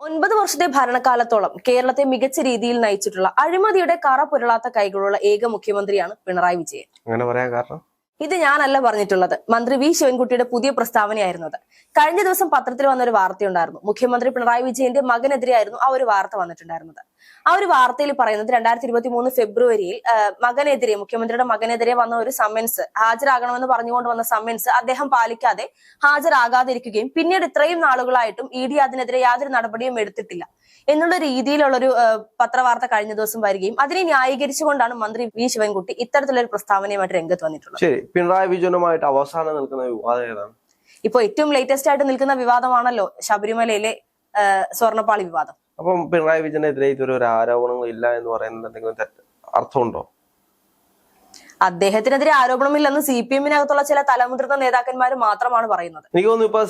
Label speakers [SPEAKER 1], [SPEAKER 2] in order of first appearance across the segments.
[SPEAKER 1] ഒൻപത് വർഷത്തെ ഭരണകാലത്തോളം കേരളത്തെ മികച്ച രീതിയിൽ നയിച്ചിട്ടുള്ള അഴിമതിയുടെ കറ പുരളാത്ത കൈകളുള്ള ഏക മുഖ്യമന്ത്രിയാണ് പിണറായി വിജയൻ.
[SPEAKER 2] അങ്ങനെ പറയാൻ കാരണം?
[SPEAKER 1] ഇത് ഞാനല്ല പറഞ്ഞിട്ടുള്ളത്. മന്ത്രി വി ശിവൻകുട്ടിയുടെ പുതിയ പ്രസ്താവനയായിരുന്നത്. കഴിഞ്ഞ ദിവസം പത്രത്തിൽ വന്ന ഒരു വാർത്തയുണ്ടായിരുന്നു. മുഖ്യമന്ത്രി പിണറായി വിജയന്റെ മകനെതിരെയായിരുന്നു ആ ഒരു വാർത്ത വന്നിട്ടുണ്ടായിരുന്നത്. ആ ഒരു വാർത്തയിൽ പറയുന്നത് രണ്ടായിരത്തി ഇരുപത്തി മൂന്ന് ഫെബ്രുവരിയിൽ മകനെതിരെ മുഖ്യമന്ത്രിയുടെ മകനെതിരെ വന്ന ഒരു സമ്മൻസ് ഹാജരാകണമെന്ന് പറഞ്ഞുകൊണ്ട് വന്ന സമ്മൻസ് അദ്ദേഹം പാലിക്കാതെ ഹാജരാകാതിരിക്കുകയും പിന്നീട് ഇത്രയും നാളുകളായിട്ടും ഇ ഡി അതിനെതിരെ യാതൊരു നടപടിയും എടുത്തിട്ടില്ല എന്നുള്ള രീതിയിലുള്ള ഒരു പത്രവാർത്ത കഴിഞ്ഞ ദിവസം വരികയും അതിനെ ന്യായീകരിച്ചുകൊണ്ടാണ് മന്ത്രി വി. ശിവൻകുട്ടി ഇത്തരത്തിലൊരു പ്രസ്താവനയുമായിട്ട് രംഗത്ത് വന്നിട്ടുള്ളത്.
[SPEAKER 2] ശരി പിണറായി വിജയനുമായിട്ട് അവസാനം നിൽക്കുന്ന വിവാദം ഏതാണ്?
[SPEAKER 1] ഏറ്റവും ലേറ്റസ്റ്റ് ആയിട്ട് നിൽക്കുന്ന വിവാദമാണല്ലോ ശബരിമലയിലെ സ്വർണപ്പാളി സ്വർണപ്പാളി വിവാദം.
[SPEAKER 2] അപ്പം പിണറായി വിജയനെതിരെ ഇതുവരെ ഒരു ആരോപണങ്ങൾ ഇല്ല എന്ന് പറയുന്നത് എന്തെങ്കിലും തെറ്റ് അർത്ഥമുണ്ടോ?
[SPEAKER 1] അദ്ദേഹത്തിനെതിരെ ആരോപണമില്ലെന്ന് സി പി എമ്മിനകത്തുള്ള ചില തലമുതിർന്ന നേതാക്കന്മാർ മാത്രമാണ് പറയുന്നത്.
[SPEAKER 2] എനിക്ക് തോന്നുന്നു ഇപ്പൊ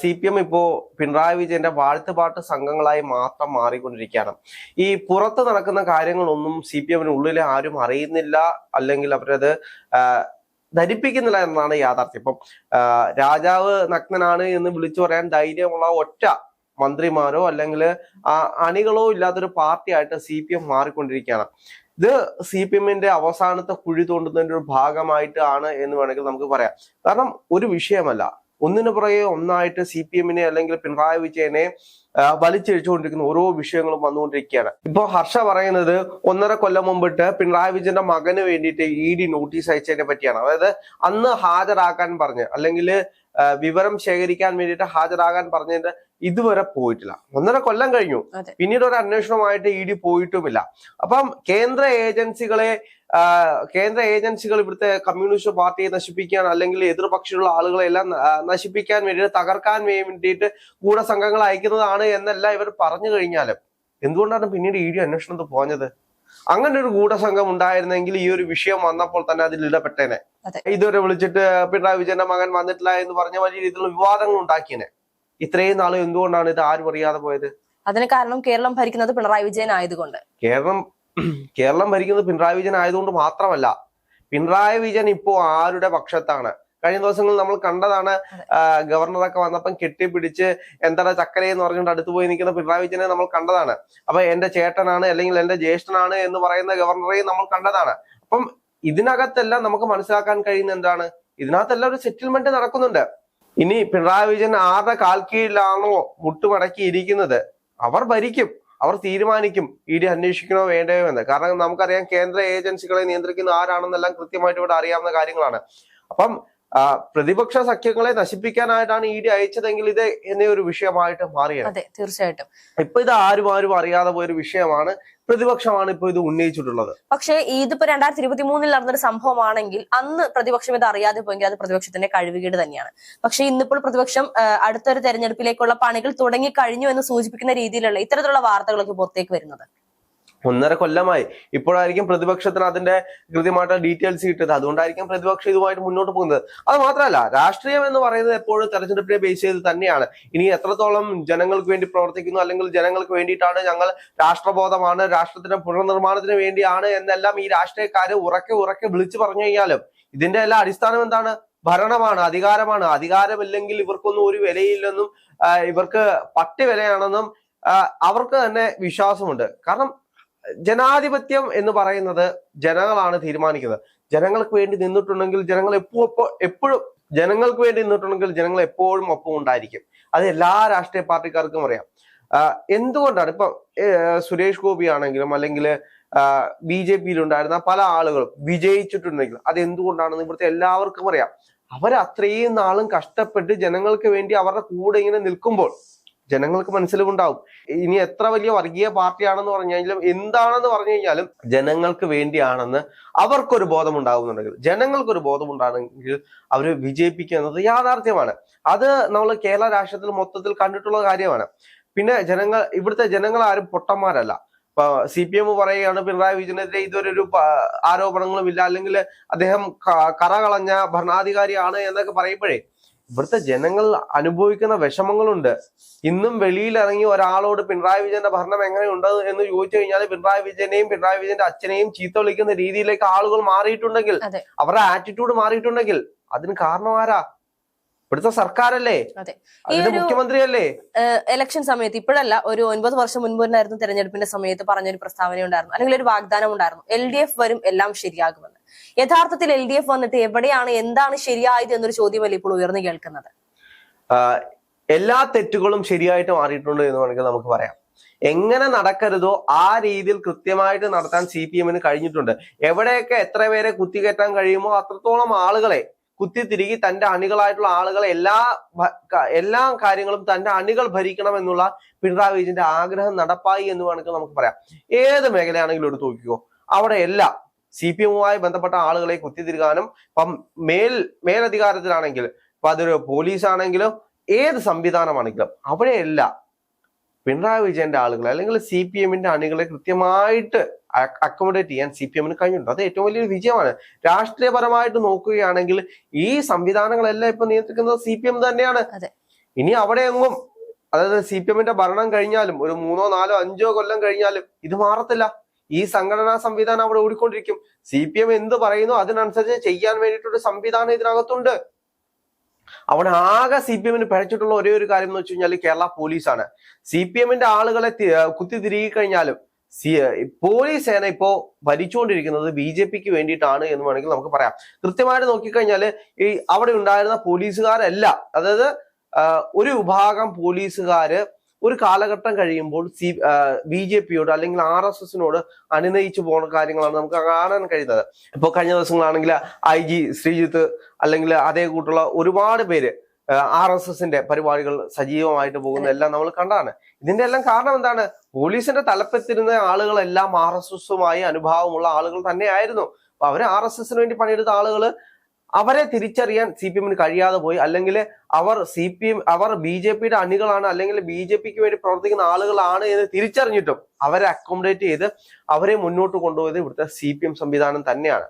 [SPEAKER 2] സി പി എം ഇപ്പോ പിണറായി വിജയന്റെ വാഴ്ത്തുപാട്ട് സംഘങ്ങളായി മാത്രം മാറിക്കൊണ്ടിരിക്കുകയാണ്. ഈ പുറത്ത് നടക്കുന്ന കാര്യങ്ങളൊന്നും സി പി എമ്മിന് ഉള്ളിലെ ആരും അറിയുന്നില്ല അല്ലെങ്കിൽ അവരത് ധരിപ്പിക്കുന്നില്ല എന്നാണ് യാഥാർത്ഥ്യം. ഇപ്പം രാജാവ് നഗ്നനാണ് എന്ന് വിളിച്ചു പറയാൻ ധൈര്യമുള്ള ഒറ്റ മന്ത്രിമാരോ അല്ലെങ്കിൽ അണികളോ ഇല്ലാത്തൊരു പാർട്ടിയായിട്ട് സി പി എം മാറിക്കൊണ്ടിരിക്കുകയാണ്. ഇത് സി പി എമ്മിന്റെ അവസാനത്തെ കുഴി തോണ്ടുന്നതിന്റെ ഒരു ഭാഗമായിട്ടാണ് എന്ന് വേണമെങ്കിൽ നമുക്ക് പറയാം. കാരണം ഒരു വിഷയമല്ല. ഒന്നിനു പുറകെ ഒന്നായിട്ട് സി പി എമ്മിനെ അല്ലെങ്കിൽ പിണറായി വിജയനെ വലിച്ചഴിച്ചുകൊണ്ടിരിക്കുന്ന ഓരോ വിഷയങ്ങളും വന്നുകൊണ്ടിരിക്കുകയാണ്. ഇപ്പൊ ഹർഷ പറയുന്നത് ഒന്നര കൊല്ലം മുമ്പിട്ട് പിണറായി വിജയന്റെ മകന് വേണ്ടിയിട്ട് ഇ ഡി നോട്ടീസ് അയച്ചതിനെ പറ്റിയാണ്. അതായത് അന്ന് ഹാജരാക്കാൻ പറഞ്ഞ് അല്ലെങ്കിൽ വിവരം ശേഖരിക്കാൻ വേണ്ടിയിട്ട് ഹാജരാകാൻ പറഞ്ഞതിന്റെ ഇതുവരെ പോയിട്ടില്ല. ഒന്നര കൊല്ലം കഴിഞ്ഞു. പിന്നീട് ഒരു അന്വേഷണമായിട്ട് ഇ ഡി പോയിട്ടുമില്ല. അപ്പം കേന്ദ്ര ഏജൻസികളെ കേന്ദ്ര ഏജൻസികൾ ഇവിടുത്തെ കമ്മ്യൂണിസ്റ്റ് പാർട്ടിയെ നശിപ്പിക്കാൻ അല്ലെങ്കിൽ എതിർപക്ഷമുള്ള ആളുകളെ എല്ലാം നശിപ്പിക്കാൻ വേണ്ടിയിട്ട് തകർക്കാൻ വേണ്ടിയിട്ട് കൂടെ സംഘങ്ങൾ അയക്കുന്നതാണ് എന്നല്ല ഇവർ പറഞ്ഞു കഴിഞ്ഞാലും. എന്തുകൊണ്ടാണ് പിന്നീട് ഇ ഡി അന്വേഷണത്തിൽ പോഞ്ഞത്? അങ്ങനെ ഒരു ഗൂഢസംഘം ഉണ്ടായിരുന്നെങ്കിൽ ഈ ഒരു വിഷയം വന്നപ്പോൾ തന്നെ അതിൽ ഇടപെട്ടേനെ. ഇതുവരെ വിളിച്ചിട്ട് പിണറായി വിജയന്റെ മകൻ വന്നിട്ടില്ല എന്ന് പറഞ്ഞ വലിയ രീതിയിലുള്ള വിവാദങ്ങൾ ഉണ്ടാക്കിയേനെ. ഇത്രയും നാളും എന്തുകൊണ്ടാണ് ഇത് ആരും അറിയാതെ പോയത്?
[SPEAKER 1] അതിന് കാരണം കേരളം ഭരിക്കുന്നത് പിണറായി വിജയൻ ആയതുകൊണ്ട്.
[SPEAKER 2] കേരളം കേരളം ഭരിക്കുന്നത് പിണറായി വിജയൻ ആയതുകൊണ്ട് മാത്രമല്ല പിണറായി വിജയൻ ഇപ്പോ ആരുടെ പക്ഷത്താണ്? കഴിഞ്ഞ ദിവസങ്ങളിൽ നമ്മൾ കണ്ടതാണ് ഗവർണറൊക്കെ വന്നപ്പം കെട്ടിപ്പിടിച്ച് എന്താ ചക്കരയെന്ന് പറഞ്ഞുകൊണ്ട് അടുത്ത് പോയി നിൽക്കുന്ന പിണറായി വിജയനെ നമ്മൾ കണ്ടതാണ്. അപ്പൊ എന്റെ ചേട്ടനാണ് അല്ലെങ്കിൽ എന്റെ ജ്യേഷ്ഠനാണ് എന്ന് പറയുന്ന ഗവർണറെയും നമ്മൾ കണ്ടതാണ്. അപ്പം ഇതിനകത്തെല്ലാം നമുക്ക് മനസ്സിലാക്കാൻ കഴിയുന്ന എന്താണ്? ഇതിനകത്തെല്ലാം ഒരു സെറ്റിൽമെന്റ് നടക്കുന്നുണ്ട്. ഇനി പിണറായി വിജയൻ ആരുടെ കാൽ കീഴിലാണോ മുട്ടുമടക്കി ഇരിക്കുന്നത്? അവർ ഭരിക്കും. അവർ തീരുമാനിക്കും. ഇ ഡി അന്വേഷിക്കണോ വേണ്ടയോ എന്ന്. കാരണം നമുക്കറിയാം കേന്ദ്ര ഏജൻസികളെ നിയന്ത്രിക്കുന്ന ആരാണെന്നെല്ലാം കൃത്യമായിട്ട് ഇവിടെ അറിയാവുന്ന കാര്യങ്ങളാണ്. അപ്പം പ്രതിപക്ഷ സഖ്യങ്ങളെ നശിപ്പിക്കാനായിട്ടാണ് ഇ ഡി അയച്ചതെങ്കിൽ ഇത് എന്നെ ഒരു വിഷയമായിട്ട് മാറിയത്
[SPEAKER 1] തീർച്ചയായിട്ടും.
[SPEAKER 2] ഇപ്പൊ ഇത് ആരും ആരും അറിയാതെ പോയൊരു വിഷയമാണ്. പ്രതിപക്ഷമാണ് ഇപ്പൊ ഇത് ഉന്നയിച്ചിട്ടുള്ളത്.
[SPEAKER 1] പക്ഷേ ഇതിപ്പോ രണ്ടായിരത്തി ഇരുപത്തി മൂന്നിൽ നടന്നൊരു സംഭവമാണെങ്കിൽ അന്ന് പ്രതിപക്ഷം ഇത് അറിയാതെ പോയെങ്കിൽ അത് പ്രതിപക്ഷത്തിന്റെ കഴിവുകേട് തന്നെയാണ്. പക്ഷേ ഇന്നിപ്പോൾ പ്രതിപക്ഷം അടുത്തൊരു തെരഞ്ഞെടുപ്പിലേക്കുള്ള പണികൾ തുടങ്ങി കഴിഞ്ഞു എന്ന് സൂചിപ്പിക്കുന്ന രീതിയിലുള്ള ഇത്തരത്തിലുള്ള വാർത്തകളൊക്കെ പുറത്തേക്ക് വരുന്നത്.
[SPEAKER 2] ഒന്നര കൊല്ലമായി. ഇപ്പോഴായിരിക്കും പ്രതിപക്ഷത്തിന് അതിന്റെ കൃത്യമായിട്ടുള്ള ഡീറ്റെയിൽസ് കിട്ടിയത്. അതുകൊണ്ടായിരിക്കും പ്രതിപക്ഷം ഇതുമായിട്ട് മുന്നോട്ട് പോകുന്നത്. അത് മാത്രമല്ല രാഷ്ട്രീയം എന്ന് പറയുന്നത് എപ്പോഴും തെരഞ്ഞെടുപ്പിനെ ബേസ് ചെയ്ത് തന്നെയാണ്. ഇനി എത്രത്തോളം ജനങ്ങൾക്ക് വേണ്ടി പ്രവർത്തിക്കുന്നു അല്ലെങ്കിൽ ജനങ്ങൾക്ക് വേണ്ടിയിട്ടാണ് ഞങ്ങൾ രാഷ്ട്രബോധമാണ് രാഷ്ട്രത്തിന്റെ പുനർനിർമ്മാണത്തിന് വേണ്ടിയാണ് എന്നെല്ലാം ഈ രാഷ്ട്രീയക്കാര് ഉറക്കെ ഉറക്കെ വിളിച്ചു പറഞ്ഞു കഴിഞ്ഞാലും ഇതിന്റെ എല്ലാ അടിസ്ഥാനം എന്താണ്? ഭരണമാണ് അധികാരമാണ്. അധികാരമില്ലെങ്കിൽ ഇവർക്കൊന്നും ഒരു വിലയില്ലെന്നും ഇവർക്ക് പട്ടി വിലയാണെന്നും അവർക്ക് തന്നെ വിശ്വാസമുണ്ട്. കാരണം ജനാധിപത്യം എന്ന് പറയുന്നത് ജനങ്ങളാണ് തീരുമാനിക്കുന്നത്. ജനങ്ങൾക്ക് വേണ്ടി നിന്നിട്ടുണ്ടെങ്കിൽ ജനങ്ങൾ എപ്പോ എപ്പോഴും ജനങ്ങൾക്ക് വേണ്ടി നിന്നിട്ടുണ്ടെങ്കിൽ ജനങ്ങൾ എപ്പോഴും ഒപ്പം ഉണ്ടായിരിക്കും. അത് എല്ലാ രാഷ്ട്രീയ പാർട്ടിക്കാർക്കും അറിയാം. എന്തുകൊണ്ടാണ് ഇപ്പൊ സുരേഷ് ഗോപി ആണെങ്കിലും അല്ലെങ്കിൽ ബി ജെ പിയിൽ ഉണ്ടായിരുന്ന പല ആളുകളും വിജയിച്ചിട്ടുണ്ടെങ്കിൽ അത് എന്തുകൊണ്ടാണെന്ന് ഇവിടുത്തെ എല്ലാവർക്കും അറിയാം. അവർ അത്രയും നാളും കഷ്ടപ്പെട്ട് ജനങ്ങൾക്ക് വേണ്ടി അവരുടെ കൂടെ ഇങ്ങനെ നിൽക്കുമ്പോൾ ജനങ്ങൾക്ക് മനസ്സിലുണ്ടാവും ഇനി എത്ര വലിയ വർഗീയ പാർട്ടിയാണെന്ന് പറഞ്ഞു കഴിഞ്ഞാലും എന്താണെന്ന് പറഞ്ഞു കഴിഞ്ഞാലും ജനങ്ങൾക്ക് വേണ്ടിയാണെന്ന് അവർക്കൊരു ബോധം ഉണ്ടാകുന്നുണ്ടെങ്കിൽ ജനങ്ങൾക്കൊരു ബോധം ഉണ്ടാണെങ്കിൽ അവർ വിജയിപ്പിക്കുന്നത് യാഥാർത്ഥ്യമാണ്. അത് നമ്മൾ കേരള രാഷ്ട്രത്തിൽ മൊത്തത്തിൽ കണ്ടിട്ടുള്ള കാര്യമാണ്. പിന്നെ ജനങ്ങൾ ഇവിടുത്തെ ജനങ്ങൾ ആരും പൊട്ടന്മാരല്ല. ഇപ്പൊ സി പി എം പറയുകയാണ് പിണറായി വിജയനെതിരെ ഇതുവരെ ഒരു ആരോപണങ്ങളും ഇല്ല. അല്ലെങ്കിൽ അദ്ദേഹം കറകളഞ്ഞ ഭരണാധികാരിയാണ് എന്നൊക്കെ പറയുമ്പോഴേ ഇവിടുത്തെ ജനങ്ങൾ അനുഭവിക്കുന്ന വിഷമങ്ങളുണ്ട് ഇന്നും വെളിയിൽ ഇറങ്ങി ഒരാളോട് പിണറായി വിജയന്റെ ഭരണം എങ്ങനെയുണ്ട് എന്ന് ചോദിച്ചു കഴിഞ്ഞാൽ പിണറായി വിജയനെയും പിണറായി വിജയന്റെ അച്ഛനെയും ചീത്ത വിളിക്കുന്ന രീതിയിലേക്ക് ആളുകൾ മാറിയിട്ടുണ്ടെങ്കിൽ. അവരുടെ ആറ്റിറ്റ്യൂഡ് മാറിയിട്ടുണ്ടെങ്കിൽ അതിന് കാരണം ആരാ ഇവിടുത്തെ സർക്കാരല്ലേ? മുഖ്യമന്ത്രിയല്ലേ?
[SPEAKER 1] ഇലക്ഷൻ സമയത്ത് ഇപ്പോഴല്ല ഒരു ഒൻപത് വർഷം മുൻപ് തന്നെയായിരുന്നു തെരഞ്ഞെടുപ്പിന്റെ സമയത്ത് പറഞ്ഞൊരു പ്രസ്താവന ഉണ്ടായിരുന്നു. അല്ലെങ്കിൽ ഒരു വാഗ്ദാനം ഉണ്ടായിരുന്നു. എൽ ഡി എഫ് വരും എല്ലാം ശരിയാകുമെന്ന്. യഥാർത്ഥത്തിൽ എൽ ഡി എഫ് വന്നിട്ട് എവിടെയാണ് എന്താണ് ശരിയായത് എന്നൊരു ചോദ്യമല്ലേ ഇപ്പോൾ ഉയർന്നു കേൾക്കുന്നത്?
[SPEAKER 2] എല്ലാ തെറ്റുകളും ശരിയായിട്ട് മാറിയിട്ടുണ്ട് എന്ന് വേണമെങ്കിൽ നമുക്ക് പറയാം. എങ്ങനെ നടക്കരുതോ ആ രീതിയിൽ കൃത്യമായിട്ട് നടത്താൻ സി പി എമ്മിന് കഴിഞ്ഞിട്ടുണ്ട്. എവിടെയൊക്കെ എത്ര പേരെ കുത്തിക്കയറ്റാൻ കഴിയുമോ അത്രത്തോളം ആളുകളെ കുത്തിത്തിരികി തന്റെ അണികളായിട്ടുള്ള ആളുകളെ എല്ലാ എല്ലാ കാര്യങ്ങളും തന്റെ അണികൾ ഭരിക്കണം എന്നുള്ള പിണറായി വിജയന്റെ ആഗ്രഹം നടപ്പായി എന്ന് വേണമെങ്കിൽ നമുക്ക് പറയാം. ഏത് മേഖലയാണെങ്കിലും എടുത്ത് നോക്കിക്കോ. അവിടെ എല്ലാം സി പി എമ്മുമായി ബന്ധപ്പെട്ട ആളുകളെ കുത്തിത്തിരുകാനും ഇപ്പം മേൽ മേലധികാരത്തിലാണെങ്കിൽ ഇപ്പൊ അതൊരു പോലീസ് ആണെങ്കിലും ഏത് സംവിധാനമാണെങ്കിലും അവിടെയെല്ലാം പിണറായി വിജയന്റെ ആളുകളെ അല്ലെങ്കിൽ സി പി എമ്മിന്റെ അണികളെ കൃത്യമായിട്ട് അക്കോമഡേറ്റ് ചെയ്യാൻ സി പി എമ്മിന് കഴിഞ്ഞിട്ടുണ്ട്. അത് ഏറ്റവും വലിയൊരു വിജയമാണ്. രാഷ്ട്രീയപരമായിട്ട് നോക്കുകയാണെങ്കിൽ ഈ സംവിധാനങ്ങളെല്ലാം ഇപ്പൊ നിയന്ത്രിക്കുന്നത് സി പി എം തന്നെയാണ്. ഇനി അവിടെ എങ്ങും അതായത് സി പി എമ്മിന്റെ ഭരണം കഴിഞ്ഞാലും ഒരു മൂന്നോ നാലോ അഞ്ചോ കൊല്ലം കഴിഞ്ഞാലും ഇത് മാറത്തില്ല. ഈ സംഘടനാ സംവിധാനം അവിടെ ഓടിക്കൊണ്ടിരിക്കും. സി പി എം എന്ത് പറയുന്നു അതിനനുസരിച്ച് ചെയ്യാൻ വേണ്ടിയിട്ടൊരു സംവിധാനം ഇതിനകത്തുണ്ട്. അവിടെ ആകെ സി പി എമ്മിന് പഴച്ചിട്ടുള്ള ഒരേ ഒരു കാര്യം എന്ന് വെച്ച് കഴിഞ്ഞാൽ കേരള പോലീസാണ്. സി പി എമ്മിന്റെ ആളുകളെ കുത്തി തിരികെ കഴിഞ്ഞാലും സി പോലീസ് സേന ഇപ്പോ ഭരിച്ചുകൊണ്ടിരിക്കുന്നത് ബി ജെ പിക്ക് വേണ്ടിയിട്ടാണ് എന്ന് വേണമെങ്കിൽ നമുക്ക് പറയാം. കൃത്യമായിട്ട് നോക്കിക്കഴിഞ്ഞാൽ ഈ അവിടെ ഉണ്ടായിരുന്ന പോലീസുകാരല്ല. അതായത് ഒരു വിഭാഗം പോലീസുകാര് ഒരു കാലഘട്ടം കഴിയുമ്പോൾ സി ബി ജെ പിയോട് അല്ലെങ്കിൽ ആർ എസ് എസിനോട് അനുനയിച്ചു പോകുന്ന കാര്യങ്ങളാണ് നമുക്ക് കാണാൻ കഴിയുന്നത്. ഇപ്പൊ കഴിഞ്ഞ ദിവസങ്ങളാണെങ്കിൽ ഐ ജി ശ്രീജിത്ത് അല്ലെങ്കിൽ അതേ കൂട്ടുള്ള ഒരുപാട് പേര് ആർ എസ് എസിന്റെ പരിപാടികൾ സജീവമായിട്ട് പോകുന്ന എല്ലാം നമ്മൾ കണ്ടാണ്. ഇതിന്റെ എല്ലാം കാരണം എന്താണ്? പോലീസിന്റെ തലപ്പത്തിരുന്ന ആളുകളെല്ലാം ആർ എസ് എസുമായി അനുഭാവമുള്ള ആളുകൾ തന്നെയായിരുന്നു. അപ്പൊ അവർ ആർ എസ് എസിന് വേണ്ടി പണിയെടുത്ത ആളുകൾ അവരെ തിരിച്ചറിയാൻ സി പി എമ്മിന് കഴിയാതെ പോയി. അല്ലെങ്കിൽ അവർ സി പി എം അവർ ബി ജെ പിയുടെ അണികളാണ് അല്ലെങ്കിൽ ബി ജെ പിക്ക് വേണ്ടി പ്രവർത്തിക്കുന്ന ആളുകളാണ് എന്ന് തിരിച്ചറിഞ്ഞിട്ടും അവരെ അക്കോമഡേറ്റ് ചെയ്ത് അവരെ മുന്നോട്ട് കൊണ്ടുപോയത് ഇവിടുത്തെ സി പി എം സംവിധാനം തന്നെയാണ്.